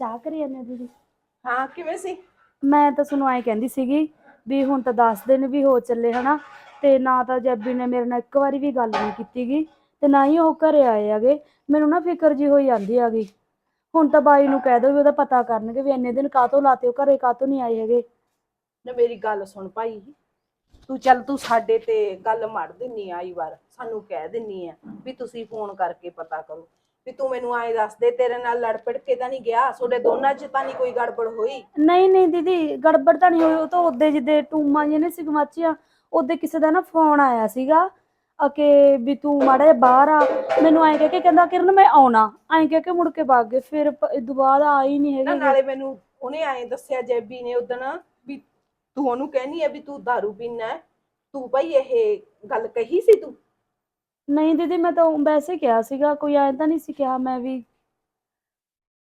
ਚਾਹ ਕਰੀ ਜਾਂਦੇ ਹੋ ਦੀਦੀ? ਹਾਂ ਕਿਵੇਂ ਸੀ? ਮੈਂ ਤਾਂ ਤੁਹਾਨੂੰ ਐਂ ਕਹਿੰਦੀ ਸੀਗੀ ਵੀ ਹੁਣ ਤਾਂ 10 ਦਿਨ ਵੀ ਹੋ ਚੱਲੇ ਹਨਾ? ਤੇ ਨਾ ਤਾਂ ਜੱਬੀ ਨੇ ਮੇਰੇ ਨਾਲ ਇੱਕ ਵਾਰੀ ਵੀ ਗੱਲ ਨਹੀਂ ਕੀਤੀਗੀ ਤੇ ਨਾ ਹੀ ਉਹ ਘਰੇ ਆਏ ਹੈਗੇ। ਮੈਨੂੰ ਨਾ ਫਿਕਰ ਜੀ ਹੋਈ ਜਾਂਦੀ ਹੈਗੀ। ਹੁਣ ਤਾਂ ਬਾਈ ਨੂੰ ਕਹਿ ਦੋ ਵੀ ਉਹਦਾ ਪਤਾ ਕਰਨਗੇ ਵੀ ਇੰਨੇ ਦਿਨ ਕਾਹਤੋਂ ਲਾਤੇ ਉਹ ਘਰੇ ਕਾਹਤੋਂ ਨਹੀਂ ਆਏ ਹੈਗੇ। ਨਾ ਮੇਰੀ ਗੱਲ ਸੁਣ ਭਾਈ ਤੂੰ ਚੱਲ ਤੂੰ ਸਾਡੇ ਤੇ ਗੱਲ ਮੜ ਦਿੰਨੀ ਆਈ ਵਾਰ ਸਾਨੂੰ ਕਹਿ ਦਿੰਨੀ ਆ ਵੀ ਤੁਸੀਂ ਫੋਨ ਕਰਕੇ ਪਤਾ ਕਰੋ। ਵੀ ਤੂੰ ਮੈਨੂੰ ਆਏ ਦੱਸ ਦੇ ਤੇਰੇ ਨਾਲ ਲੜ ਪੜ ਕੇ ਤਾਂ ਨਹੀਂ ਗਿਆ ਤੁਹਾਡੇ ਦੋਨਾਂ 'ਚ ਤਾਂ ਨਹੀਂ ਕੋਈ ਗੜਬੜ ਹੋਈ? ਨਹੀਂ ਨਹੀਂ ਦੀਦੀ ਗੜਬੜ ਤਾਂ ਨਹੀਂ ਹੋਈ ਉਹ ਤਾਂ ਉਹਦੇ ਜਿੱਦੇ ਟੂਮਾਂ ਜਿਹਨੇ ਸੀ ਗਮਾਚੀਆਂ ਉਹਦੇ ਕਿਸੇ ਦਾ ਨਾ ਫੋਨ ਆਇਆ ਸੀਗਾ ਆ ਕਿ ਵੀ ਤੂੰ ਮਾੜਾ ਜਿਹਾ ਬਾਹਰ ਆ ਮੈਨੂੰ ਐਂ ਕਹਿ ਕੇ ਕਹਿੰਦਾ ਕਿਰਨ ਮੈਂ ਆਉਣਾ ਐਂ ਕਹਿ ਕੇ ਮੁੜ ਕੇ ਭੱਗ ਗਏ ਫਿਰ ਪ- ਇਹ ਤੋਂ ਬਾਅਦ ਆਈ ਨਹੀਂ ਨਾ ਹੈਗੇ। ਨਾਲੇ ਮੈਨੂੰ ਉਹਨੇ ਆਏ ਦੱਸਿਆ ਜੈਬੀ ਨੇ ਉਦਣ ਵੀ ਤੂੰ ਉਹਨੂੰ ਕਹਿਨੀ ਆ ਵੀ ਤੂੰ दारू ਪੀਣਾ ਹੈ ਤੂੰ ਭਾਈ ਇਹ ਗੱਲ ਕਹੀ ਸੀ ਤੂੰ? ਨਹੀਂ ਦੀਦੀ ਮੈਂ ਤਾਂ ਵੈਸੇ ਕਿਹਾ ਸੀਗਾ ਕੋਈ ਐਂ ਤਾਂ ਨਹੀਂ ਸੀ ਕਿਹਾ ਮੈਂ ਵੀ।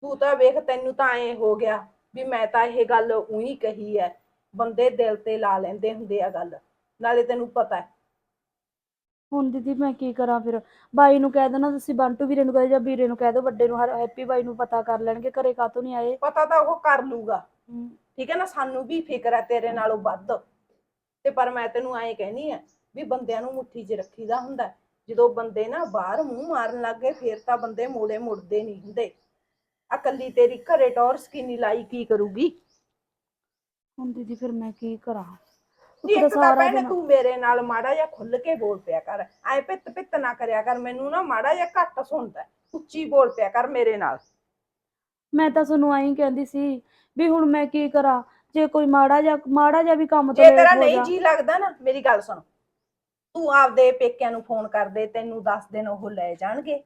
ਤੂੰ ਤਾਂ ਵੇਖ ਤੈਨੂੰ ਤਾਂ ਐ ਹੋ ਗਿਆ ਵੀ ਮੈਂ ਤਾਂ ਇਹ ਗੱਲ ਉਹੀ ਕਹੀ ਐ ਬੰਦੇ ਦਿਲ ਤੇ ਲਾ ਲੈਂਦੇ ਹੁੰਦੇ ਆ ਗੱਲ ਨਾਲੇ ਤੈਨੂੰ ਪਤਾ ਹੈ ਹੁਣ ਦੀਦੀ ਮੈਂ ਕੀ ਕਰਾਂ ਫਿਰ? ਬਾਈ ਨੂੰ ਕਹਿ ਦੇਣਾ ਤੁਸੀਂ ਬੰਟੂ ਵੀਰੇ ਨੂੰ ਕਹਿ ਜਾਂ ਵੀਰੇ ਨੂੰ ਕਹਿ ਦਿਓ ਵੱਡੇ ਨੂੰ ਹਰ ਹੈਪੀ ਬਾਈ ਨੂੰ ਪਤਾ ਕਰ ਲੈਣਗੇ ਘਰੇ ਕਾਹਤੋਂ ਨਹੀਂ ਆਏ। ਪਤਾ ਤਾਂ ਉਹ ਕਰ ਲੂਗਾ। ਠੀਕ ਹੈ ਨਾ ਸਾਨੂੰ ਵੀ ਫਿਕਰ ਹੈ ਤੇਰੇ ਨਾਲੋਂ ਵੱਧ। ਤੇ ਪਰ ਮੈਂ ਤੈਨੂੰ ਐਂ ਕਹਿਨੀ ਆ ਵੀ ਬੰਦਿਆਂ ਨੂੰ ਮੁੱਠੀ 'ਚ ਰੱਖੀਦਾ ਹੁੰਦਾ ਹੈ। ਜਦੋਂ ਬੰਦੇ ਨਾ ਬਾਹਰ ਮੂੰਹ ਮਾਰਨ ਲੱਗ ਗਏ ਫੇਰ ਤਾਂ ਬੰਦੇ ਮੋੜੇ ਮੁੜਦੇ ਨਹੀਂ ਹੁੰਦੇ। ਆ ਕੱਲੀ ਤੇਰੀ ਘਰੇ ਟੌਰ ਸਕੀਨੀ ਲਾਈ ਕੀ ਕਰੂਗੀ? ਹੁਣ ਦੀਦੀ ਫਿਰ ਮੈਂ ਕੀ ਕਰਾਂ? ਨਹੀਂ ਇੱਕ ਤਾਂ ਦਿਨ- ਤੂੰ ਮੇਰੇ ਨਾਲ ਮਾੜਾ ਜਿਹਾ ਖੁੱਲ ਕੇ ਬੋਲ ਪਿਆ ਕਰ। ਐ ਪਿੱਤ ਪਿੱਤ ਨਾ ਕਰਿਆ ਕਰ ਮੈਨੂੰ ਨਾ ਮਾੜਾ ਜਿਹਾ ਘੱਟ ਸੁਣਦਾ। ਉੱਚੀ ਬੋਲ ਪਿਆ ਕਰ ਮੇਰੇ ਨਾਲ। ਮੈਂ ਤਾਂ ਤੁਹਾਨੂੰ ਐਂ ਕਹਿੰਦੀ ਸੀ ਵੀ ਹੁਣ ਮੈਂ ਕੀ ਕਰਾਂ? ਜੇ ਕੋਈ ਮਾੜਾ ਜਿਹਾ ਮਾੜਾ ਜਿਹਾ ਵੀ ਕੰਮ ਤੋਂ ਜੇ ਲੇਟ ਤੇਰਾ ਹੋ ਨਹੀਂ ਜੀ ਲੱਗਦਾ ਨਾ ਮੇਰੀ ਗੱਲ ਸੁਣ। ਤੂੰ ਆਪਦੇ ਪੇਕਿਆਂ ਨੂੰ ਫੋਨ ਕਰ ਦੇ ਤੈਨੂੰ ਦੱਸ ਦਿਨ ਉਹ ਲੈ ਜਾਣਗੇ।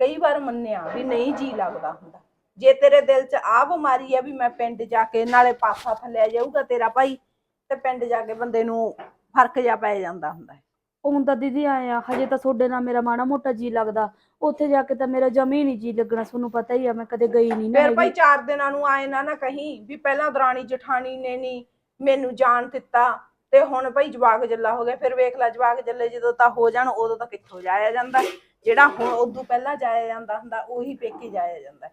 ਕਈ ਵਾਰ ਮੰਨਿਆ ਵੀ ਨਹੀਂ ਜੀ ਲੱਗਦਾ ਹੁੰਦਾ। ਜੇ ਤੇਰੇ ਦਿਲ 'ਚ ਆ ਬਿਮਾਰੀ ਆ ਵੀ ਮੈਂ ਪਿੰਡ ਜਾ ਕੇ ਨਾਲੇ ਪਾਸਾ ਥੱਲਿਆ ਜਾਊਗਾ ਤੇਰਾ ਭਾਈ ਤੇ ਪਿੰਡ ਜਾ ਕੇ ਬੰਦੇ ਨੂੰ ਫ਼ਰਕ ਜਾ ਪੈ ਜਾਂਦਾ ਹੁੰਦਾ। ਹੈ ਹੁਣ ਤਾਂ ਦੀਦੀ ਆਏ ਆ ਹਜੇ ਤਾਂ ਤੁਹਾਡੇ ਨਾਲ ਮੇਰਾ ਮਾੜਾ ਮੋਟਾ ਜੀ ਲੱਗਦਾ। ਉੱਥੇ ਜਾ ਕੇ ਤਾਂ ਮੇਰਾ ਜਮੀ ਨਹੀਂ ਜੀ ਲੱਗਣਾ ਤੁਹਾਨੂੰ ਪਤਾ ਹੀ ਆ ਮੈਂ ਕਦੇ ਗਈ ਨਹੀਂ ਨਾ ਫਿਰ ਭਾਈ ਹੈਗੀ। ਚਾਰ ਦਿਨਾਂ ਨੂੰ ਆਏ ਨਾ ਨਾ ਕਹੀਂ ਵੀ ਪਹਿਲਾਂ ਦਰਾਣੀ ਜਠਾਣੀ ਨੇ ਨਹੀਂ ਮੈਨੂੰ ਜਾਣ ਦਿੱਤਾ। ਤੇ ਹੁਣ ਭਾਈ ਜਵਾਕ ਜੱਲਾ ਹੋ ਗਿਆ, ਫਿਰ ਵੇਖ ਲੈ ਜਵਾਕ ਜੱਲੇ ਜਦੋਂ ਤਾਂ ਹੋ ਜਾਣ, ਉਦੋਂ ਤਾਂ ਕਿੱਥੋਂ ਜਾਇਆ ਜਾਂਦਾ? ਜਿਹੜਾ ਹੁਣ ਉਦੋਂ ਪਹਿਲਾਂ ਜਾਇਆ ਜਾਂਦਾ ਹੁੰਦਾ, ਉਹੀ ਪੇਕੇ ਜਾਇਆ ਜਾਂਦਾ।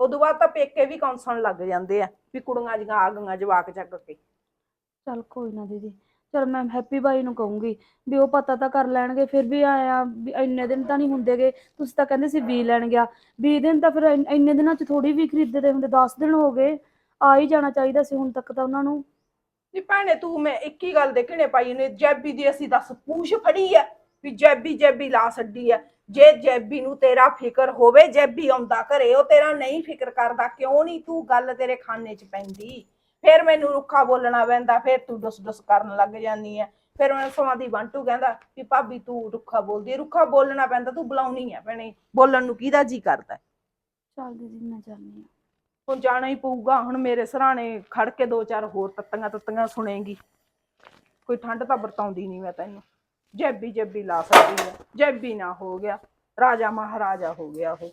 ਉਦੋਂ ਬਾਅਦ ਤਾਂ ਪੇਕੇ ਵੀ ਕੌਂਸਣ ਲੱਗ ਜਾਂਦੇ ਆ, ਵੀ ਕੁੜੀਆਂ ਜੀਆਂ ਆ ਗਈਆਂ ਜਵਾਕ ਚੱਕ ਕੇ। ਚੱਲ ਕੋਈ ਨਾ ਦੀਦੀ, ਚਲ ਮੈਂ ਹੈਪੀ ਬਾਈ ਨੂੰ ਕਹੂੰਗੀ ਵੀ ਉਹ ਪਤਾ ਤਾਂ ਕਰ ਲੈਣਗੇ, ਫਿਰ ਵੀ ਆਇਆ, ਵੀ ਇੰਨੇ ਦਿਨ ਤਾਂ ਨਹੀਂ ਹੁੰਦੇਗੇ, ਤੁਸੀਂ ਤਾਂ ਕਹਿੰਦੇ ਸੀ 20 ਲੈਣ ਗਿਆ। 20 ਦਿਨ ਤਾਂ ਫਿਰ ਇੰਨੇ ਦਿਨਾਂ ਚ ਥੋੜੀ ਵੀ ਖਰੀਦਦੇ ਹੁੰਦੇ 10 ਦਿਨ ਹੋ ਗਏ, ਆ ਹੀ ਜਾਣਾ ਚਾਹੀਦਾ ਸੀ ਹੁਣ ਤੱਕ ਤਾਂ ਉਹਨਾਂ ਨੂੰ। ਨੀ ਭੈਣੇ ਤੂੰ ਮੈਂ ਇੱਕ ਹੀ ਗੱਲ ਦੇਖਣੇ ਪਾਈ ਨੇ ਜੈਬੀ ਦੀ ਅਸੀਂ ਦੱਸ ਪੂਛ ਫੜੀ ਆ ਵੀ ਜੈਬੀ ਜੈਬੀ ਲਾ ਛੱਡੀ ਆ ਜੇ ਜੈਬੀ ਨੂੰ ਤੇਰਾ ਫਿਕਰ ਹੋਵੇ, ਜੈਬੀ ਆਉਂਦਾ ਘਰੇ, ਉਹ ਤੇਰਾ ਨਹੀਂ ਫਿਕਰ ਕਰਦਾ, ਕਿਉਂ ਨਹੀਂ ਤੂੰ ਗੱਲ ਤੇਰੇ ਖਾਨੇ 'ਚ ਪੈਂਦੀ? ਫਿਰ ਮੈਨੂੰ ਰੁੱਖਾ ਬੋਲਣਾ ਪੈਂਦਾ, ਫਿਰ ਤੂੰ ਡੁੱਸ ਡੁੱਸ ਕਰਨ ਲੱਗ ਜਾਂਦੀ ਆ ਫਿਰ ਮੈਂ ਸਮਾਂ ਬੰਟੂ ਕਹਿੰਦਾ ਵੀ ਭਾਬੀ ਤੂੰ ਰੁੱਖਾ ਬੋਲਦੀ ਆ। ਰੁੱਖਾ ਬੋਲਣਾ ਪੈਂਦਾ, ਤੂੰ ਬੁਲਾਉਣੀ ਆ ਭੈਣੇ, ਬੋਲਣ ਨੂੰ ਕਿਹਦਾ ਜੀ ਕਰਦਾ ਚੱਲ ਦੀਦੀ, ਮੈਂ ਜਾਂਦੀ ਹਾਂ ਹੁਣ ਜਾਣਾ ਹੀ ਪਊਗਾ। ਹੁਣ ਮੇਰੇ ਸਰਾਣੇ ਖੜ ਕੇ ਦੋ ਚਾਰ ਹੋਰ ਤੱਤੀਆਂ ਤੱਤੀਆਂ ਸੁਣੇਗੀ। ਕੋਈ ਠੰਡ ਤਾਂ ਵਰਤਾਉਂਦੀ ਨਹੀਂ ਮੈਂ ਤੈਨੂੰ। ਜੈਬੀ ਜੈਬੀ ਲਾ ਸਕਦੀ ਹੈ ਜੈਬੀ ਨਾ ਹੋ ਗਿਆ। ਰਾਜਾ ਮਹਾਰਾਜਾ ਹੋ ਗਿਆ ਉਹ।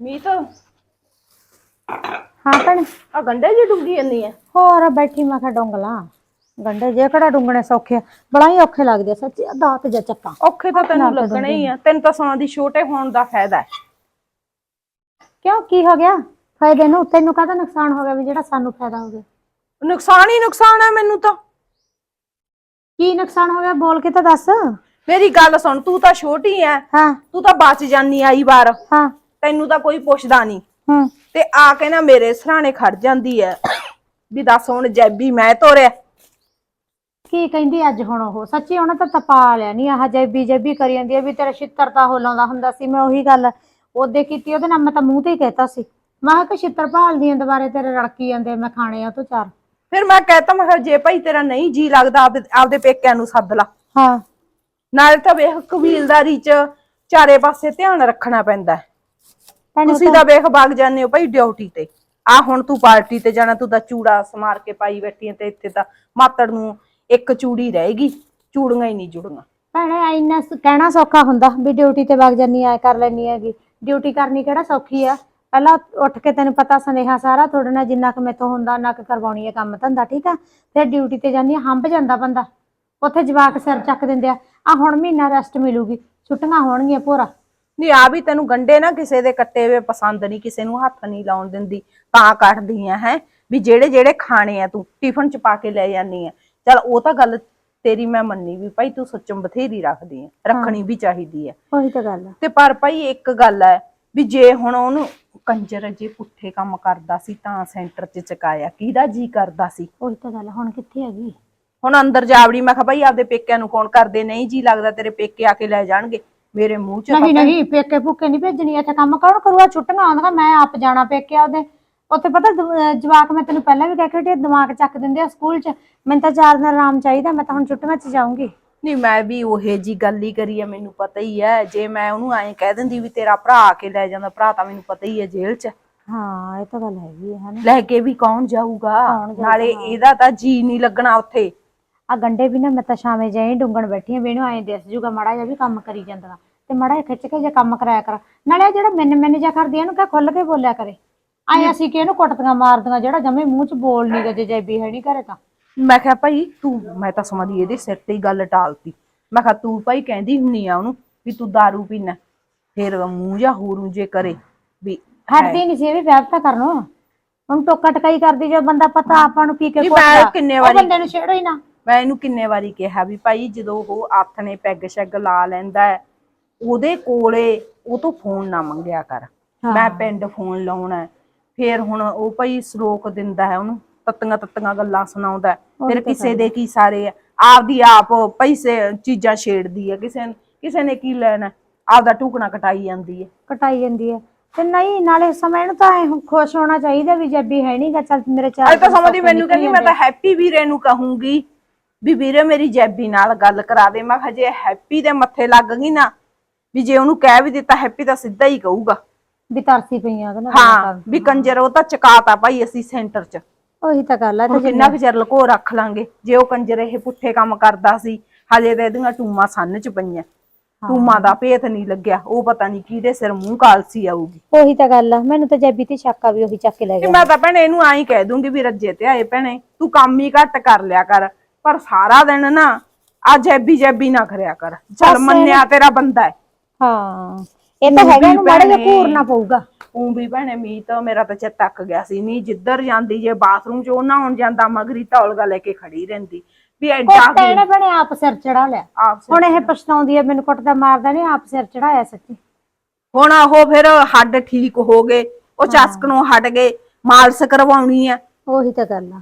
ਮੀਤ? ਹਾਂ ਭੈਣੇ। ਆ ਗੰਡੇ ਜੀ ਡੁੱਗੀ ਜਾਂਦੀ ਹੈ ਹੋਰ ਬੈਠੀ ਮੈਂ ਕਿਹਾ ਡੁੰਗਲਾ ਗੰਡੇ ਜੇ ਕਿਹੜਾ ਡੁੰਗਣੇ ਸੌਖੇ ਆ, ਬੜਾ ਹੀ ਔਖੇ ਲੱਗਦੇ ਆ ਸੱਚੀ ਆਹ ਦਾਤ ਜਾਂ ਚੱਕਾਂ। ਔਖੇ ਤਾਂ ਤੈਨੂੰ ਲੱਗਣੇ ਹੀ ਆ। ਤੈਨੂੰ ਤਾਂ ਸਮਾਂ ਦੀ ਛੋਟੇ ਹੋਣ ਦਾ ਫਾਇਦਾ ਹੈ। ਕਿਉਂ ਕੀ ਹੋ ਗਿਆ? ਫਾਇਦੇ ਨੂੰ ਤੈਨੂੰ ਕਾਹਦਾ ਨੁਕਸਾਨ ਹੋ ਗਿਆ ਵੀ ਜਿਹੜਾ ਸਾਨੂੰ ਫਾਇਦਾ ਹੋ ਗਿਆ? ਨੁਕਸਾਨ ਹੀ ਨੁਕਸਾਨ ਹੈ ਮੈਨੂੰ ਤਾਂ। ਕੀ ਨੁਕਸਾਨ ਹੋ ਗਿਆ? ਬੋਲ ਕੇ ਤਾਂ ਦੱਸ। ਮੇਰੀ ਗੱਲ ਸੁਣ ਤੂੰ ਤਾਂ ਛੋਟੀ ਐ। ਹਾਂ। ਤੂੰ ਤਾਂ ਬਚ ਜਾਨੀ ਆਈ ਵਾਰ। ਹਾਂ। ਤੈਨੂੰ ਤਾਂ ਕੋਈ ਪੁੱਛਦਾ ਨਹੀਂ ਹੂੰ। ਤੇ ਆ ਕੇ ਨਾ ਮੇਰੇ ਸਰਾਣੇ ਖੜ ਜਾਂਦੀ ਐ। ਵੀ ਦੱਸ ਹੁਣ ਜੈਬੀ ਮੈਂ ਤੋਰਿਆ। ਕੀ ਕਹਿੰਦੀ ਅੱਜ ਹੁਣ ਉਹ? ਸੱਚੀ ਉਹਨੇ ਤਾਂ ਤਪਾ ਲਿਆ ਨਹੀਂ ਆਹ ਜੈਬੀ ਜੈਬੀ ਕਰੀ ਜਾਂਦੀ ਆ ਵੀ ਤੇਰਾ ਛਿੱਤਰ ਤਾਂ ਹੋ ਲਾਉਂਦਾ ਹੁੰਦਾ ਸੀ ਮੈਂ ਉਹੀ ਗੱਲ ਉਹਦੇ ਕੀਤੀ ਉਹਦੇ ਨਾਲ ਮੈਂ ਤਾਂ ਮੂੰਹ ਤੇ ਹੀ ਕਹਿਤਾ ਸੀ। ਮੈਂ ਕਿਹਾ ਕਿ ਛਿੱਤਰ ਭਾਲਦੀ ਆਂ ਦੁਬਾਰੇ ਤੇਰੇ ਰੜਕੀ ਜਾਂਦੇ ਆ, ਮੈਂ ਖਾਣੇ ਆ ਤੂੰ ਚਾਰ। ਫਿਰ ਮੈਂ ਕਹਿਤਾ ਮੈਂ ਕਿਹਾ ਜੇ ਭਾਈ ਤੇਰਾ ਨਹੀਂ ਜੀ ਲੱਗਦਾ ਆਪਦੇ ਆਪਦੇ ਪੇਕਿਆਂ ਨੂੰ ਸੱਦ ਲਾ। ਹਾਂ। ਨਾਲ ਤਾਂ ਵੇਖ ਕਬੀਲਦਾਰੀ ਚ ਚਾਰੇ ਪਾਸੇ ਧਿਆਨ ਰੱਖਣਾ ਪੈਂਦਾ ਹੈ। ਤੁਸੀਂ ਤਾਂ ਵੇਖ ਵਗ ਜਾਂਦੇ ਹੋ ਭਾਈ ਡਿਊਟੀ ਤੇ। ਆ ਹੁਣ ਤੂੰ ਪਾਰਟੀ ਤੇ ਜਾਣਾ ਤੂੰ ਤਾਂ ਚੂੜਾ ਸਮਾਰ ਕੇ ਪਾਈ ਬੈਠੀ ਤੇ ਇੱਥੇ ਤਾਂ ਮਾਤੜ ਨੂੰ ਇੱਕ ਚੂੜੀ ਰਹੇਗੀ ਚੂੜੀਆਂ ਹੀ ਨਹੀਂ ਜੁੜੀਆਂ। ਭੈਣੇ ਇੰਨਾ ਸ- ਕਹਿਣਾ ਸੌਖਾ ਹੁੰਦਾ ਵੀ ਡਿਊਟੀ ਤੇ ਵਗ ਜਾਨੀ ਐ ਕਰ ਲੈਣੀ ਹੈਗੀ। ਡਿਊਟੀ ਕਰਨੀ ਕਿਹੜਾ ਸੌਖੀ ਆ? ਪਹਿਲਾਂ ਉੱਠ ਕੇ ਤੈਨੂੰ ਪਤਾ ਸੁਨੇਹਾ ਸਾਰਾ ਤੁਹਾਡੇ ਨਾਲ ਜਿੰਨਾ ਕੁ ਮੇਥੋਂ ਹੁੰਦਾ ਨਾ ਕੁ ਕਰਵਾਉਣੀ ਹੈ ਕੰਮ ਧੰਦਾ ਠੀਕ ਆ? ਫਿਰ ਡਿਊਟੀ ਤੇ ਜਾਂਦੀ ਆ ਹੰਬ ਜਾਂਦਾ ਬੰਦਾ। ਉੱਥੇ ਜਵਾਕ ਸਿਰ ਚੱਕ ਦਿੰਦੇ ਆ ਆ ਹੁਣ ਮਹੀਨਾ ਰੈਸਟ ਮਿਲੂਗੀ ਛੁੱਟੀਆਂ ਹੋਣਗੀਆਂ ਪੂਰਾ ਨਹੀਂ ਆ ਵੀ ਤੈਨੂੰ ਗੰਡੇ ਨਾ ਕਿਸੇ ਦੇ ਕੱਟੇ ਹੋਏ ਪਸੰਦ ਨਹੀਂ ਕਿਸੇ ਨੂੰ ਹੱਥ ਨਹੀਂ ਲਾਉਣ ਦਿੰਦੀ ਤਾਂ ਕੱਢਦੀ ਆ ਹੈ? ਵੀ ਜਿਹੜੇ ਜਿਹੜੇ ਖਾਣੇ ਆ ਤੂੰ ਟਿਫਨ ਚ ਪਾ ਕੇ ਲੈ ਜਾਂਦੀ ਆ। ਚਲ ਉਹ ਤਾਂ ਗੱਲ ਤੇਰੀ ਮੈਂ ਮੰਨੀ ਵੀ ਭਾਈ ਤੂੰ ਸੱਚਮ ਬਥੇਰੀ ਰੱਖਦੀ ਆ ਰੱਖਣੀ ਵੀ ਚਾਹੀਦੀ ਆ ਉਹੀ ਤਾਂ ਗੱਲ ਆ। ਤੇ ਪਰ ਭਾਈ ਇੱਕ ਗੱਲ ਹੈ ਵੀ ਜੇ ਹੁਣ ਉਹਨੂੰ ਕੰਜਰ ਜੇ ਪੁੱਠੇ ਕੰਮ ਕਰਦਾ ਸੀ ਤਾਂ ਸੈਂਟਰ 'ਚ ਚਕਾਇਆ ਕਿਹਦਾ ਜੀ ਕਰਦਾ ਸੀ? ਉਹੀ ਤਾਂ ਗੱਲ ਆ, ਹੁਣ ਕਿੱਥੇ ਹੈਗੀ? ਹੁਣ ਅੰਦਰ ਜਾਵੜੀ ਮੈਂ ਕਿਹਾ ਭਾਈ ਆਪਦੇ ਪੇਕਿਆਂ ਨੂੰ ਫੋਨ ਕਰਦੇ ਨਹੀਂ ਜੀ ਲੱਗਦਾ ਤੇਰੇ ਪੇਕੇ ਆ ਕੇ ਲੈ ਜਾਣਗੇ ਮੇਰੇ ਮੂੰਹ 'ਚ ਨਹੀਂ ਨਹੀਂ ਪੇਕੇ ਭੁੱਕੇ ਨਹੀਂ ਭੇਜਣੀ ਇੱਥੇ ਕੰਮ ਕੌਣ ਕਰੂਗਾ ਛੁੱਟੀਆਂ ਆਉਂਦੀਆਂ ਮੈਂ ਆਪ ਜਾਣਾ ਪੇਕੇ ਉਹਦੇ ਉੱਥੇ ਪਤਾ ਦ- ਅਹ ਜਵਾਕ ਮੈਂ ਤੈਨੂੰ ਪਹਿਲਾਂ ਵੀ ਕਹਿ ਕੇ ਹਟੀ ਆ, ਦਿਮਾਗ ਚੱਕ ਦਿੰਦੇ ਆ ਸਕੂਲ 'ਚ। ਮੈਨੂੰ ਤਾਂ ਚਾਰ ਦਿਨ ਆਰਾਮ ਚਾਹੀਦਾ ਮੈਂ ਤਾਂ ਹੁਣ ਛੁੱਟੀਆਂ 'ਚ ਜਾਊਂਗੀ। ਨਹੀਂ ਮੈਂ ਵੀ ਉਹੇ ਜੀ ਗੱਲ ਹੀ ਕਰੀ ਆ ਮੈਨੂੰ ਪਤਾ ਹੀ ਹੈ ਜੇ ਮੈਂ ਉਹਨੂੰ ਐਂ ਕਹਿ ਦਿੰਦੀ ਵੀ ਤੇਰਾ ਭਰਾ ਆ ਕੇ ਲੈ ਜਾਂਦਾ ਭਰਾ ਤਾਂ ਮੈਨੂੰ ਪਤਾ ਹੀ ਹੈ ਜੇਲ੍ਹ 'ਚ। ਹਾਂ ਇਹ ਤਾਂ ਗੱਲ ਹੈਗੀ ਹੈ ਹਨਾ। ਲੈ ਕੇ ਵੀ ਕੌਣ ਜਾਊਗਾ? ਕੌਣ ਜਾਊਗਾ, ਨਾਲੇ ਇਹਦਾ ਤਾਂ ਜੀ ਨਹੀਂ ਲੱਗਣਾ ਉੱਥੇ। ਆ ਗੰਡੇ ਵੀ ਨਾ ਮੈਂ ਤਾਂ ਸ਼ਾਮੇ ਜਾਈ ਡੁੰਗਣ ਬੈਠੀ ਆ ਵੀ ਇਹਨੂੰ ਐਂ ਦਿਸ ਜੂਗਾ ਮੜਾ ਜਿਹਾ ਵੀ ਕੰਮ ਕਰੀ ਜਾਂਦਾ ਤੇ ਮੜਾ ਜਿਹਾ ਖਿੱਚ ਕੇ ਜੇ ਕੰਮ ਕਰਾਇਆ ਕਰ। ਨਾਲੇ ਆਹ ਜਿਹੜਾ ਮੈਨ ਮੈਨ ਜਿਹਾ ਕਰਦੀ ਆ, ਇਹਨੂੰ ਕਹ ਖੁੱਲ ਕੇ ਬੋਲਿਆ ਕਰੇ? ਆਏ ਅਸੀਂ ਕਿ ਇਹਨੂੰ ਕੁੱਟਦੀਆਂ ਮਾਰਦੀਆਂ? ਜਿਹੜਾ ਜਮੇ ਮੂੰਹ 'ਚ ਬੋਲ ਨਹੀਂ ਗੇ ਜੇ ਵੀ ਹੈ ਨਹੀਂ ਘਰੇ ਤਾਂ। ਮੈਂ ਕਿਹਾ ਭਾਈ ਤੂੰ ਮੈਂ ਤਾਂ ਸਮਝੀ ਇਹਦੇ ਸਿਰ ਤੇ ਹੀ ਗੱਲ ਟਾਲਤੀ। ਮੈਂ ਕਿਹਾ ਤੂੰ ਭਾਈ ਕਹਿੰਦੀ ਹੁੰਨੀ ਆ ਉਹਨੂੰ ਵੀ ਤੂੰ दारू ਪੀਣਾ ਫਿਰ ਮੂੰਹ ਜਾਂ ਹੋਰੂ ਜੇ ਕਰੇ ਵੀ ਹਟਦੀ ਨਹੀਂ ਸੀ ਇਹ ਵੀ ਵਿਆਹ ਕਰਨੋਂ ਹੁਣ ਟੋਕਾ ਟਕਾਈ ਕਰਦੀ ਜੇ ਬੰਦਾ ਪਤਾ ਆਪਾਂ ਨੂੰ ਪੀ ਕੇ ਨਹੀਂ, ਮੈਂ ਕਿੰਨੇ ਉਹ ਵਾਰੀ- ਬੰਦੇ ਨੂੰ ਛੇੜੋ ਹੀ ਨਾ। ਮੈਂ ਇਹਨੂੰ ਕਿੰਨੇ ਵਾਰੀ ਕਿਹਾ ਵੀ ਭਾਈ ਜਦੋਂ ਉਹ ਨੇ ਪੈਗ ਸ਼ੈਗ ਲਾ ਲੈਂਦਾ ਹੈ ਉਹਦੇ ਕੋਲੇ ਉਹ ਤੋਂ ਫੋਨ ਨਾ ਮੰਗਿਆ ਕਰ। ਮੈਂ ਪਿੰਡ ਫੋਨ ਲਾਉਣਾ ਹੈ। ਫਿਰ ਹੁਣ ਉਹ ਭਾਈ ਸਰੋਕ ਦਿੰਦਾ ਹੈ ਉਹਨੂੰ ਤੱਤੀਆਂ ਤੱਤੀਆਂ ਗੱਲਾਂ ਸੁਣਾਉਂਦਾ ਹੈ। ਫਿਰ ਕਿਸੇ ਦੇ ਕੀ ਸਾਰੇ ਆ ਆਪਦੀ ਆਪ ਪੈਸੇ ਚੀਜ਼ਾਂ ਛੇੜਦੀ ਹੈ ਕਿਸੇ ਕਿਸੇ ਨੇ ਕੀ ਲੈਣਾ ਆਪਦਾ ਟੁਕਣਾ ਕਟਾਈ ਜਾਂਦੀ ਹੈ। ਕਟਾਈ ਜਾਂਦੀ ਹੈ। ਤੇ ਨਹੀਂ ਨਾਲੇ ਸਮੇਂ ਨੂੰ ਤਾਂ ਐਂ ਖੁਸ਼ ਹੋਣਾ ਚਾਹੀਦਾ ਵੀ ਜੱਬੀ ਹੈ ਨਹੀਂਗਾ ਚੱਲ ਮੇਰੇ ਚਾਰ ਅੱਜ ਤਾਂ ਦਿਨ ਸਮਝਦੀ ਸੌਖੇ ਮੈਨੂੰ ਕਹਿੰਦੀ ਮੈਂ ਤਾਂ ਹੈਪੀ ਵੀਰੇ ਨੂੰ ਕਹੂੰਗੀ ਵੀ ਵੀਰੇ ਮੇਰੀ ਜੈਬੀ ਨਾਲ ਗੱਲ ਕਰਾ ਦੇ ਮੈਂ ਕਿਹਾ ਜੇ ਹੈਪੀ ਦੇ ਮੱਥੇ ਲੱਗ ਗਈ ਨਾ ਵੀ ਜੇ ਉਹਨੂੰ ਕਹਿ ਵੀ ਦਿੱਤਾ ਹੈਪੀ ਤਾਂ ਸਿੱਧਾ ਹੀ ਕਹੂਗਾ। ਵੀ ਤਰਸੀ ਪਈਆਂ ਉਹਦੇ ਨਾਲ ਹਾਂ ਵੀ ਕੰਜਰ ਉਹ ਤਾਂ ਚਕਾਤਾ ਭਾਈ ਅਸੀਂ ਸੈਂਟਰ 'ਚ। ਉਹੀ ਤਾਂ ਗੱਲ ਹੈ ਹੁਣ ਕਿੰਨਾ ਕੁ ਚਿਰ ਲਕੋ ਰੱਖ ਲਾਂਗੇ? ਜੇ ਉਹ ਕੰਜਰ ਇਹ ਪੁੱਠੇ ਕੰਮ ਕਰਦਾ ਸੀ ਹਜੇ ਤਾਂ ਇਹਦੀਆਂ ਟੂਮਾਂ ਸੰਨ 'ਚ ਪਈਆਂ। ਟੂਮਾਂ ਦਾ ਭੇਤ ਨਹੀਂ ਲੱਗਿਆ ਉਹ ਪਤਾ ਨਹੀਂ ਕਿਹਦੇ ਸਿਰ ਮੂੰਹ ਕਾਲਸੀ ਆਊਗੀ। ਉਹੀ ਤਾਂ ਗੱਲ ਆ ਮੈਨੂੰ ਤਾਂ ਜੱਬੀ ਤੇ ਸ਼ੱਕ ਆ ਵੀ ਉਹੀ ਚੱਕ ਕੇ ਲੈ ਕਿ ਗਿਆ। ਮੈਂ ਤਾਂ ਭੈਣੇ ਇਹਨੂੰ ਆਈ ਕਹਿ ਦੂੰਗੀ ਵੀ ਰੱਜੇ ਤੇ ਆਏ ਭੈਣੇ ਤੂੰ ਕੰਮ ਹੀ ਘੱਟ ਕਰ ਲਿਆ ਕਰ ਪਰ ਸਾਰਾ ਦਿਨ ਨਾ ਆ ਜੈਬੀ ਜੈਬੀ ਨਾ ਕਰਿਆ ਕਰ। ਚੱਲ ਮੰਨਿਆ ਤੇਰਾ ਬੰਦਾ ਹੈ। ਹਾਂ ਇਹ ਤਾਂ ਹੈਗਾ ਇਹਨੂੰ ਮਾੜਾ ਜਿਹਾ ਘੂਰਨਾ ਪਊਗਾ। ਉਹ ਵੀ ਭੈਣੇ ਮੀਤ ਮੇਰਾ ਤਾਂ ਚਿੱਤ ਤੱਕ ਗਿਆ ਸੀ। ਨਹੀਂ ਜਿੱਧਰ ਜਾਂਦੀ ਜੇ ਬਾਥਰੂਮ 'ਚ ਉਹ ਨਹਾਉਣ ਜਾਂਦਾ ਮਗਰੀ ਤੌਲਗਾ ਲੈ ਕੇ ਖੜੀ ਰਹਿੰਦੀ। ਵੀ ਐਡਾ ਕੁੱਟ ਇਹਨੇ ਬਣੇ ਆਪ ਸਿਰ ਚੜਾ ਲਿਆ। ਆਪ ਹੁਣ ਇਹ ਪਛਤਾਉਂਦੀ ਹੈ ਮੈਨੂੰ ਕੁੱਟਦਾ ਮਾਰਦਾ ਨੇ ਆਪ ਸਿਰ ਚੜਾਇਆ ਸੱਚੀ। ਹੁਣ ਉਹ ਫਿਰ ਹੱਡ ਠੀਕ ਹੋ ਗਏ ਉਹ ਚਸਕਣੋਂ ਹਟ ਗਏ ਮਾਲਸ਼ ਕਰਵਾਉਣੀ ਆ। ਉਹੀ ਤਾਂ ਗੱਲ ਆ।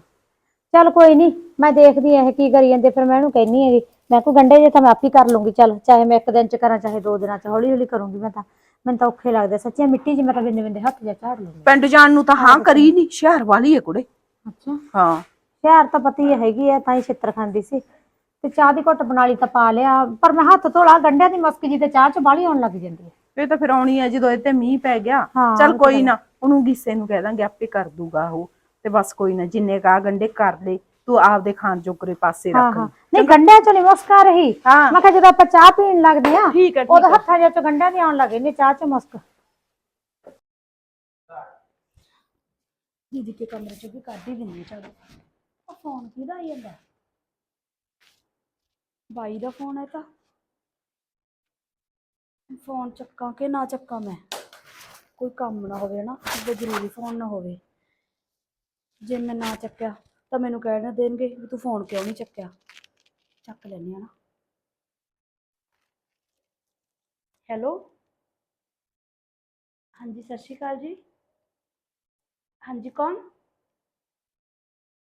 ਚੱਲ ਕੋਈ ਨਹੀਂ ਮੈਂ ਦੇਖਦੀ ਐ ਇਹ ਕੀ ਕਰੀ ਜਾਂਦੇ ਫਿਰ ਮੈਂ ਇਹਨੂੰ ਕਹਿਨੀ ਹੈਗੀ ਮੈਂ ਕੋ ਗੰਡੇ ਜੇ ਤਾਂ ਮੈਂ ਆਪ ਹੀ ਕਰ ਲੂੰਗੀ ਚੱਲ ਚਾਹੇ ਮੈਂ ਇੱਕ ਦਿਨ ਚ ਕਰਾਂ ਚਾਹੇ ਦੋ ਦਿਨਾਂ ਚ ਹੌਲੀ ਹੌਲੀ ਕਰੂੰਗੀ ਮੈਂ ਤਾਂ। ਮੈਨੂੰ ਤਾਂ ਔਖੇ ਲੱਗਦੇ ਸੱਚੀ ਮਿੱਟੀ 'ਚ ਮੈਂ ਤਾਂ ਬਿੰਦੇ ਬਿੰਦੇ ਹੱਥ ਜਿਹਾ ਝਾੜ ਲੂੰਗੀ। ਪਿੰਡ ਜਾਣ ਨੂੰ ਤਾਂ ਹਾਂ ਕਰੀ ਨਹੀਂ ਸ਼ਹਿਰ ਵਾਲੀ ਹੈ ਕੁੜੇ। ਅੱਛਾ। ਹਾਂ। ਸ਼ਹਿਰ ਤਾਂ ਪਤਾ ਹੀ ਹੈ ਹੈਗੀ ਆ ਤਾਂ ਹੀ ਛਿੱਤਰ ਖਾਂਦੀ ਸੀ। ਤੇ ਚਾਹ ਦੀ ਘੁੱਟ ਬਣਾ ਲਈ ਤਾਂ ਪਾ ਲਿਆ ਪਰ ਮੈਂ ਹੱਥ ਧੋਲਾ ਗੰਡਿਆਂ ਦੀ ਮਸਕ ਜੀ ਤੇ ਚਾਹ ਚ ਬਾਲੀ ਆਉਣ ਲੱਗ ਜਾਂਦੀ ਹੈ। ਇਹ ਤਾਂ ਫਿਰ ਆਉਣੀ ਆ ਜਦੋਂ ਇਹ ਤੇ ਮੀਂਹ ਪੈ ਗਿਆ। ਹਾਂ, ਚੱਲ ਕੋਈ ਨਾ ਉਹਨੂੰ ਗਿੱਸੇ ਨੂੰ ਕਹਿ ਦਾਂਗੇ ਆਪੇ ਕਰ ਦੂਗਾ ਉਹ। ਤੇ ਬਸ ਕੋਈ ਨਾ ਜਿੰਨੇ ਕਾ ਗੰਡੇ ਕਰ ਲੈ ਤੂੰ ਆਪਦੇ ਖਾਣ ਜੋਗਰੇ ਪਾਸੇ ਹਾਂ ਰੱਖ ਹਾਂ। ਲਈ ਨਹੀਂ ਗੰਡਿਆਂ ਚ ਨਹੀਂ ਮੁਸਕ ਰਹੀ। ਹਾਂ। ਮੈਂ ਕਿਹਾ ਜਦੋਂ ਆਪਾਂ ਚਾਹ ਪੀਣ ਲੱਗਦੇ ਆ ਠੀਕ ਹੈ ਠੀਕ ਉਹਦੇ ਹੱਥਾਂ ਜਿਹੇ ਚ ਗੰਡਿਆਂ ਦੀ ਆਉਣ ਲੱਗ ਜਾਂਦੀ ਚਾਹ ਚ ਮੁਸਕ। ਦੀਦੀ ਕੇ ਕਮਰੇ ਚੋਂ ਵੀ ਕੱਢ ਹੀ ਦਿੰਦੀ ਚਲ। ਉਹ ਫੋਨ ਕਿਹਦਾ ਆਈ ਜਾਂਦਾ? ਬਾਈ ਦਾ ਫੋਨ ਹੈ ਤਾਂ। ਫੋਨ ਚੱਕਾਂ ਕਿ ਨਾ ਚੱਕਾਂ ਮੈਂ? ਕੋਈ ਕੰਮ ਨਾ ਹੋਵੇ ਨਾ ਕੋਈ ਜ਼ਰੂਰੀ ਫੋਨ ਨਾ ਹੋਵੇ। ਜੇ ਮੈਂ ਨਾ ਚੱਕਿਆ, ਤਾਂ ਮੈਨੂੰ ਕਹਿਣਾ ਦੇਣਗੇ ਵੀ ਤੂੰ ਫੋਨ ਕਿਉਂ ਨਹੀਂ ਚੱਕਿਆ? ਚੱਕ ਲੈਂਦੇ ਆ ਨਾ। ਹੈਲੋ ਹਾਂਜੀ, ਸਤਿ ਸ਼੍ਰੀ ਅਕਾਲ ਜੀ। ਹਾਂਜੀ, ਕੌਣ?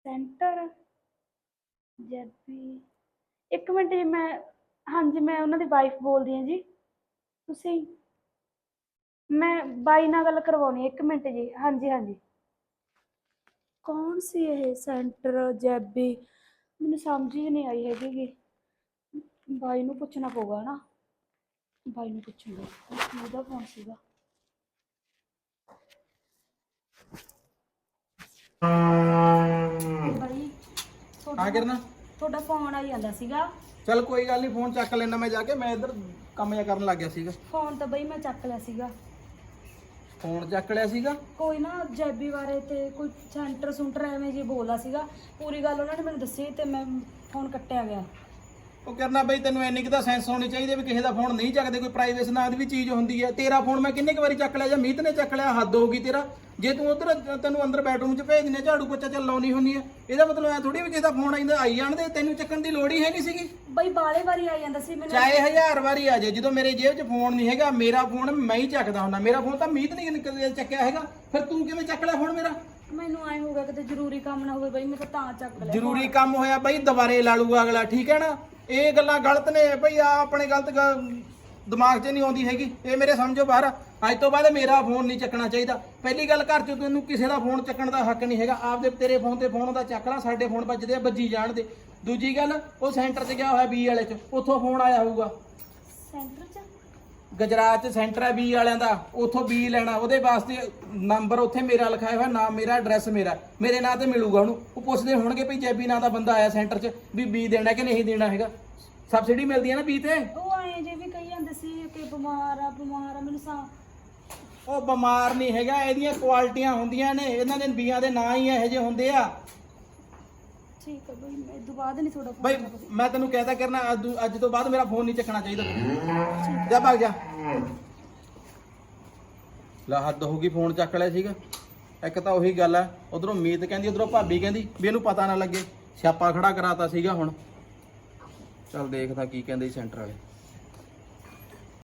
ਸੈਂਟਰ? ਜੈਪੀ ਇੱਕ ਮਿੰਟ ਜੀ, ਮੈਂ, ਹਾਂਜੀ, ਮੈਂ ਉਹਨਾਂ ਦੀ ਵਾਈਫ ਬੋਲਦੀ ਹਾਂ ਜੀ। ਤੁਸੀਂ, ਮੈਂ ਬਾਈ ਨਾਲ ਗੱਲ ਕਰਵਾਉਣੀ ਹੈ, ਇੱਕ ਮਿੰਟ ਜੀ। ਹਾਂਜੀ ਹਾਂਜੀ। ਕੌਣ ਸੀ ਇਹ ਸੈਂਟਰ ਜੈਬੀ ਮੈਨੂੰ ਸਮਝ ਹੀ ਨਹੀਂ ਆਈ ਹੈਗੀ ਗੀ। ਬਾਈ ਨੂੰ ਪੁੱਛਣਾ ਪਊਗਾ ਨਾ। ਬਾਈ ਨੂੰ ਪੁੱਛੂੰਗਾ ਉਹਦਾ ਫੋਨ ਸੀਗਾ। ਬਾਈ ਤੁਹਾਡਾ ਹਾਂ ਕਿਰਨਾ। ਤੁਹਾਡਾ ਫੋਨ ਆਈ ਜਾਂਦਾ ਸੀਗਾ। ਚੱਲ ਕੋਈ ਗੱਲ ਨਹੀਂ ਫੋਨ ਚੱਕ ਲੈਣਾ ਮੈਂ ਜਾ ਕੇ ਮੈਂ ਇੱਧਰ ਕੰਮ ਜਿਹਾ ਕਰਨ ਲੱਗ ਗਿਆ ਸੀਗਾ। ਫੋਨ ਤਾਂ ਬਈ ਮੈਂ ਚੱਕ ਲਿਆ ਸੀਗਾ। ਫੋਨ ਚੱਕ ਲਿਆ ਸੀਗਾ? ਕੋਈ ਨਾ ਜੈਬੀ ਬਾਰੇ ਤੇ ਕੋਈ ਸੈਂਟਰ ਸੁੰਟਰ ਐਵੇਂ ਜੀ ਬੋਲਦਾ ਸੀਗਾ। ਪੂਰੀ ਗੱਲ ਉਹਨਾਂ ਨੇ ਮੈਨੂੰ ਦੱਸੀ ਤੇ ਮੈਂ ਫੋਨ ਕੱਟਿਆ ਗਿਆ। ਉਹ ਕਰਨਾ ਬਈ ਤੈਨੂੰ ਇੰਨੀ ਕੁ ਤਾਂ ਸੈਂਸ ਹੋਣੀ ਚਾਹੀਦੀ ਵੀ ਕਿਸੇ ਦਾ ਫੋਨ ਨਹੀਂ ਚੱਕਦੇ ਕੋਈ ਪ੍ਰਾਈਵੇਸੀ ਨਾਂ ਦੀ ਵੀ ਚੀਜ਼ ਹੁੰਦੀ ਹੈ। ਤੇਰਾ ਫੋਨ ਮੈਂ ਕਿੰਨੇ ਕੁ ਵਾਰੀ ਚੱਕ ਲਿਆ ਜਾਂ ਮੀਤ ਨੇ ਚੱਕ ਲਿਆ ਹੱਦ ਹੋਊਗੀ ਤੇਰਾ। ਜੇ ਤੂੰ ਉਧਰ ਤੈਨੂੰ ਅੰਦਰ ਬੈਡਰੂਮ 'ਚ ਭੇਜ ਦਿੰਦੇ ਝਾੜੂ ਪੋਚਾ ਚੱਲ ਲਾਉਣੀ ਹੁੰਦੀ ਹੈ ਇਹਦਾ ਮਤਲਬ ਐ ਥੋੜੀ ਵੀ ਕਿਸੇ ਦਾ ਫੋਨ ਆਈਂਦਾ ਆਈ ਜਾਣਦੇ ਤੈਨੂੰ ਚੱਕਣ ਦੀ ਲੋੜ ਹੀ ਹੈ ਨਹੀਂ ਸੀਗੀ। ਬਈ ਬਾਲੇ ਵਾਰੀ ਆ ਜਾਂਦਾ ਸੀ ਮੈਨੂੰ। ਚਾਹੇ ਹਜ਼ਾਰ ਵਾਰੀ ਆ ਜਾਏ ਜਦੋਂ ਮੇਰੇ ਜੇਬ 'ਚ ਫੋਨ ਨਹੀਂ ਹੈਗਾ ਮੇਰਾ ਫੋਨ ਮੈਂ ਹੀ ਚੱਕਦਾ ਹੁੰਦਾ। ਮੇਰਾ ਫੋਨ ਤਾਂ ਮੀਤ ਨਹੀਂ ਚੱਕਿਆ ਹੈਗਾ। ਫਿਰ ਤੂੰ ਕਿਵੇਂ ਚੱਕ ਲਿਆ ਫੋਨ ਮੇਰਾ? ਮੈਨੂੰ ਐ ਹੋ ਗਿਆ ਕਿਤੇ ਜ਼ਰੂਰੀ ਕੰਮ ਨਾ ਹੋਵੇ ਬਈ ਮੈਂ ਤਾਂ ਤਾਂ ਚੱਕ ਲਿਆ ਜ਼ਰੂਰੀ ਕੰਮ ਹੋਇਆ ਬਈ ਦੁਬਾਰੇ ਲਾ ਲੂਗਾ ਅਗਲਾ ਠੀਕ ਹੈ ਨਾ? ਇਹ ਗੱਲਾਂ ਗਲਤ ਨੇ ਬਈ ਆ ਆਪਣੇ ਗਲਤ ਦਿਮਾਗ 'ਚ ਨਹੀਂ ਆਉਂਦੀ ਹੈਗੀ। ਇਹ ਮੇਰੇ ਸਮਝੋ ਬਾਹਰ। ਆ। ਅੱਜ ਤੋਂ ਬਾਅਦ ਮੇਰਾ ਫੋਨ ਨਹੀਂ ਚੱਕਣਾ ਚਾਹੀਦਾ। ਪਹਿਲੀ ਗੱਲ ਘਰ 'ਚ ਤੈਨੂੰ ਕਿਸੇ ਦਾ ਫੋਨ ਚੱਕਣ ਦਾ ਹੱਕ ਨਹੀਂ ਹੈਗਾ। ਆਪਦੇ ਤੇਰੇ ਫੋਨ ਤੇ ਫੋਨ ਉਹਦਾ ਚੱਕ ਲਾ ਸਾਡੇ ਫੋਨ ਵੱਜਦੇ ਆ ਵੱਜੀ ਜਾਣ ਦੇ। ਦੂਜੀ ਗੱਲ ਉਹ ਸੈਂਟਰ 'ਚ ਗਿਆ ਹੋਇਆ ਬੀ ਵਾਲੇ 'ਚ ਉੱਥੋਂ ਫੋਨ ਆਇਆ ਹੋਊਗਾ। ਸੈਂਟਰ 'ਚ? ਗੁਜਰਾਤ 'ਚ ਸੈਂਟਰ ਹੈ ਬੀ ਵਾਲਿਆਂ ਦਾ ਉੱਥੋਂ ਬੀ ਲੈਣਾ। ਉਹਦੇ ਵਾਸਤੇ ਨੰਬਰ ਉੱਥੇ ਮੇਰਾ ਲਿਖਾਇਆ ਹੋਇਆ ਨਾਮ ਮੇਰਾ ਐਡਰੈਸ ਮੇਰਾ। ਮੇਰੇ ਨਾਂ ਤੇ ਮਿਲੂਗਾ ਉਹਨੂੰ। ਉਹ ਪੁੱਛਦੇ ਹੋਣਗੇ ਭਈ ਜੈਬੀ ਨਾਂ ਦਾ ਬੰਦਾ ਆਇਆ ਸੈਂਟਰ 'ਚ ਵੀ ਬੀ ਦੇਣਾ ਕਿ ਨਹੀਂ ਦੇਣਾ ਹੈਗਾ। ਸਬਸਿਡੀ ਮਿਲਦੀ ਹੈ ਨਾ ਬੀ ਤੇ? ਉਹ ਆਏ ਜੇ ਵੀ ਕਹੀ ਜਾਂਦੇ ਸੀ ਕਿ ਬਿਮਾਰ ਆ ਬਿਮਾਰ ਆ ਮੈਨੂੰ ਸਾ ਉਹ ਬਿਮਾਰ ਨਹੀਂ ਹੈਗਾ ਇਹਦੀਆਂ ਕੁਆਲਿਟੀਆਂ ਹੁੰਦੀਆਂ ਨੇ ਇਹਨਾਂ ਦੇ ਬੀਆਂ ਦੇ ਨਾਂ ਹੀ ਇਹੋ ਜਿਹੇ ਹੁੰਦੇ ਆ। ਠੀਕ ਹੈ ਬਈ ਮੈਂ ਬਾਅਦ ਨਹੀਂ ਤੁਹਾਡਾ ਬਈ ਮੈਂ ਤੈਨੂੰ ਕਹਿਤਾ ਕਰਨਾ ਅੱਜ ਅੱਜ ਤੋਂ ਬਾਅਦ ਮੇਰਾ ਫੋਨ ਨਹੀਂ ਚੱਕਣਾ ਚਾਹੀਦਾ। ਤੈਨੂੰ। ਜਾ ਭੱਗ ਜਾ। ਲਾ ਹੱਦ ਹੋ ਗਈ ਫੋਨ ਚੱਕ ਲਿਆ ਸੀਗਾ। ਇੱਕ ਤਾਂ ਉਹੀ ਗੱਲ ਆ ਉਧਰੋਂ ਮੀਤ ਕਹਿੰਦੀ ਉਧਰੋਂ ਭਾਬੀ ਕਹਿੰਦੀ ਵੀ ਇਹਨੂੰ ਪਤਾ ਨਾ ਲੱਗੇ। ਸਿਆਪਾ ਖੜਾ ਕਰਾਤਾ ਸੀਗਾ ਹੁਣ। ਚੱਲ ਦੇਖਦਾ ਕੀ ਕਹਿੰਦੇ ਸੈਂਟਰ ਵਾਲੇ।